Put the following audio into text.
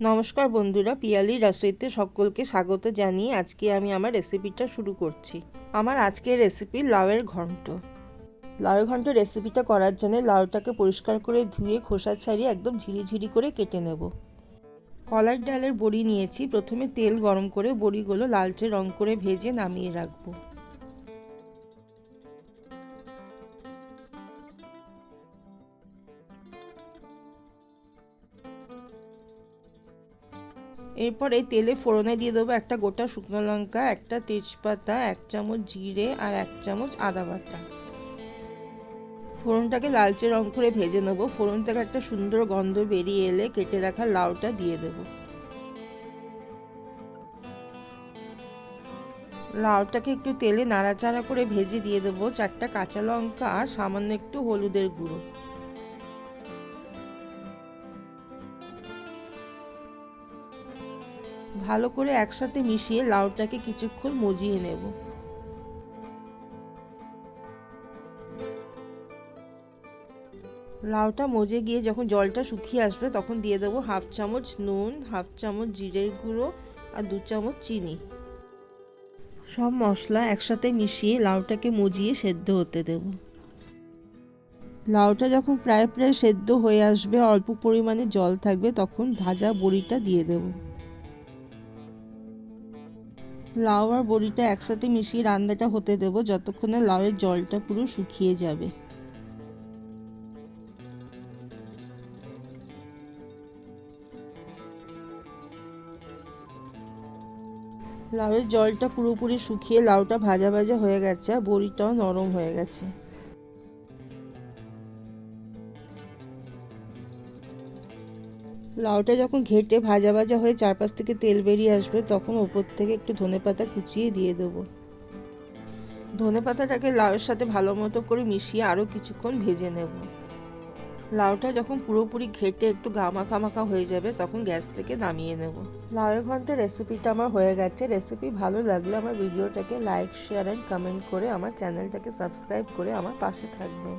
নমস্কার বন্ধুরা, পিয়ালি রসইতে সকলকে স্বাগত জানিয়ে আজকে আমি আমার রেসিপিটা শুরু করছি। আমার আজকের রেসিপি লাউয়ের ঘন্ট। লাউয়ের ঘন্ট রেসিপিটা করার জন্য লাউটাকে পরিষ্কার করে ধুয়ে খোসা ছাড়িয়ে একদম ঝিরিঝিরি করে কেটে নেব। কলার ডালের বড়ি নিয়েছি, প্রথমে তেল গরম করে বড়িগুলো লালচে রং করে ভেজে নামিয়ে রাখব। এরপর এই তেলে ফোড়নে দিয়ে দেবো একটা গোটা শুকনো লঙ্কা, একটা তেজপাতা, এক চামচ জিরে আর এক চামচ আদা বাটা। ফোড়নটাকে লালচে রং করে ভেজে নেব। ফোড়ন থেকে একটা সুন্দর গন্ধ বেরিয়ে এলে কেটে রাখা লাউটা দিয়ে দেবো। লাউটাকে একটু তেলে নাড়াচাড়া করে ভেজে দিয়ে দেবো চারটা কাঁচা লঙ্কা আর সামান্য একটু হলুদের গুঁড়ো। ভালো করে একসাথে মিশিয়ে লাউটাকে কিছুক্ষণ মজিয়ে নেব। লাউটা মজে গিয়ে যখন জলটা শুকিয়ে আসবে, তখন দিয়ে দেবো হাফ চামচ নুন, হাফ চামচ জিরের গুঁড়ো আর দু চামচ চিনি। সব মশলা একসাথে মিশিয়ে লাউটাকে মজিয়ে সেদ্ধ হতে দেব। লাউটা যখন প্রায় প্রায় সেদ্ধ হয়ে আসবে, অল্প পরিমাণে জল থাকবে, তখন ভাজা বড়িটা দিয়ে দেবো। লাউ আর বড়িটা একসাথে মিশিয়ে রান্নাটা হতে দেব যতক্ষণে লাউয়ের জলটা পুরো শুকিয়ে যাবে। লাউয়ের জলটা পুরোপুরি শুকিয়ে লাউটা ভাজা ভাজা হয়ে গেছে আর বড়িটাও নরম হয়ে গেছে। লাউটা যখন ঘেটে ভাজা ভাজা হয়ে চারপাশ থেকে তেল বেরিয়ে আসবে, তখন ওপর থেকে একটু ধনে পাতা কুচিয়ে দিয়ে দেবো। ধনে পাতাটাকে লাউয়ের সাথে ভালো মতো করে মিশিয়ে আরও কিছুক্ষণ ভেজে নেব। লাউটা যখন পুরোপুরি ঘেটে একটু গামাখা মাখা হয়ে যাবে, তখন গ্যাস থেকে নামিয়ে নেব। লাউয়ের ঘন্টের রেসিপিটা আমার হয়ে গেছে। রেসিপি ভালো লাগলে আমার ভিডিওটাকে লাইক, শেয়ার অ্যান্ড কমেন্ট করে আমার চ্যানেলটাকে সাবস্ক্রাইব করে আমার পাশে থাকবেন।